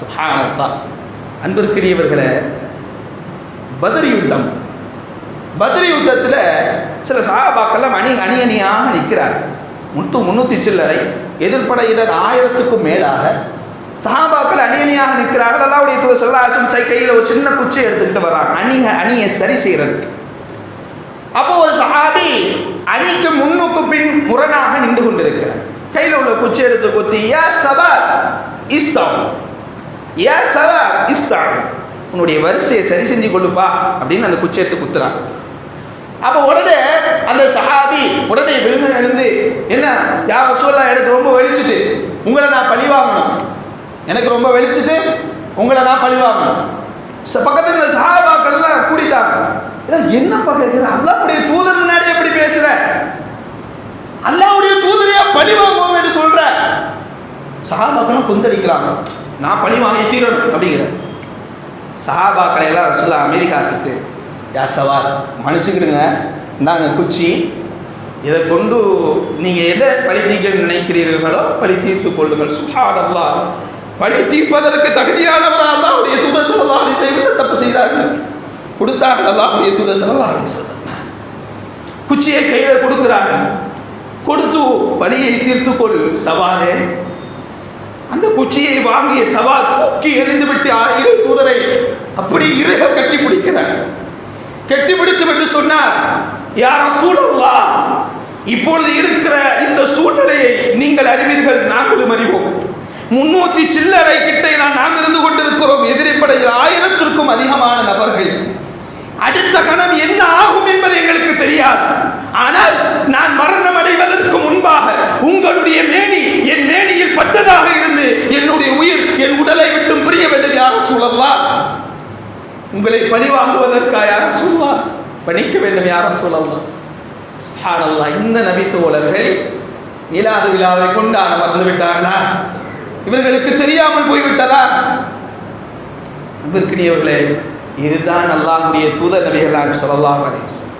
சுப்ஹானல்லாஹ் அன்பிற்கினியவர்களே பதிரி யுத்தம். பதிரி யுத்தத்தில் சில சஹாபாக்கள்லாம் அணி அணி அணியாக நிற்கிறார் முத்து முந்நூற்றி சில்லறை எதிர்ப்படையினர் ஆயிரத்துக்கும் மேலாக சஹாபாக்கள் அணி அணியாக நிற்கிறார்கள். அல்லாவுடைய தூதர் செல்லாசம் சை கையில் ஒரு சின்ன குச்சி எடுத்துக்கிட்டு வர்றாங்க அணி அணியை சரி செய்கிறதுக்கு அப்போ ஒரு சஹாபி அணிக்கு முன்னுக்கு பின் முரணாக நின்று கொண்டிருக்கிறார். கையில் உள்ள குச்சி எடுத்து குத்தி யா சபா இஸ்தாம். ஏ சவா இஸ்தாம் உன்னுடைய வரிசையை சரி செஞ்சு கொள்ளுப்பா அப்படின்னு அந்த குச்சி எடுத்து குத்துறான். அப்போ உடனே அந்த சஹாபி உடனே விழுந்து எழுந்து என்ன யார் சூழலா எனக்கு ரொம்ப வெளிச்சிட்டு உங்களை நான் பழி வாங்கணும். எனக்கு ரொம்ப வெளிச்சிட்டு உங்களை நான் பழி வாங்கணும். பக்கத்தில் இந்த சஹாபாக்கள்லாம் கூட்டிட்டாங்க. என்ன என்னப்பா கேட்குற அல்லாவுடைய தூதர் முன்னாடி எப்படி பேசுற? அல்லாவுடைய தூதரையா பழி வாங்குவோம் என்று சொல்ற? சஹாபாக்களும் கொந்தளிக்கிறாங்க. நான் பழி வாங்கி தீரணும் அப்படிங்கிற சஹாபாக்களை எல்லாம் சொல்ல அமைதி காத்துட்டு யா சவார் மன்னிச்சுக்கிடுங்க. இந்தாங்க குச்சி. இதை கொண்டு நீங்கள் எதை பழி தீர்க்க நினைக்கிறீர்களோ பழி தீர்த்து கொள்ளுங்கள். சுஹாடல்லா பழி தீர்ப்பதற்கு தகுதியானவரா அல்லாவுடைய துத சொல்லலாம் அப்படி செய்வது தப்பு செய்தார்கள். கொடுத்தார்கள் அல்லாவுடைய துத சொல்லலாம் அப்படி குச்சியை கையில் கொடுக்குறாங்க கொடுத்து பலியை தீர்த்துக்கொள் சவாலே. அந்த குச்சியை வாங்கிய சவா தூக்கி எறிந்துவிட்டு ஆறு தூதரை அப்படி இறுக கட்டி பிடிக்கிறார். கட்டி பிடித்து விட்டு சொன்னார் யார் சூழல்லா இப்பொழுது இருக்கிற இந்த சூழ்நிலையை நீங்கள் அறிவீர்கள் நாங்களும் அறிவோம். முன்னூத்தி சில்லறை கிட்டே நான் நாம் இருந்து கொண்டிருக்கிறோம் எதிரிப்படையில் ஆயிரத்திற்கும் அதிகமான நபர்கள். அடுத்த கணம் என்ன ஆகும் பிரிய வேண்டும் யார சூழல்லா உங்களை பணி வாங்குவதற்கா யார சொல்லா பணிக்க வேண்டும் யார சொல்லலாம் இந்த நபி தோழர்கள் மீலாது விழாவை கொண்டாட மறந்து விட்டார்களா? இவர்களுக்கு தெரியாமல் போய்விட்டதா? அன்பிற்கினியவர்களே இதுதான் அல்லாஹ்வுடைய தூத நபிகள் சொல்லலாம் அலைஹி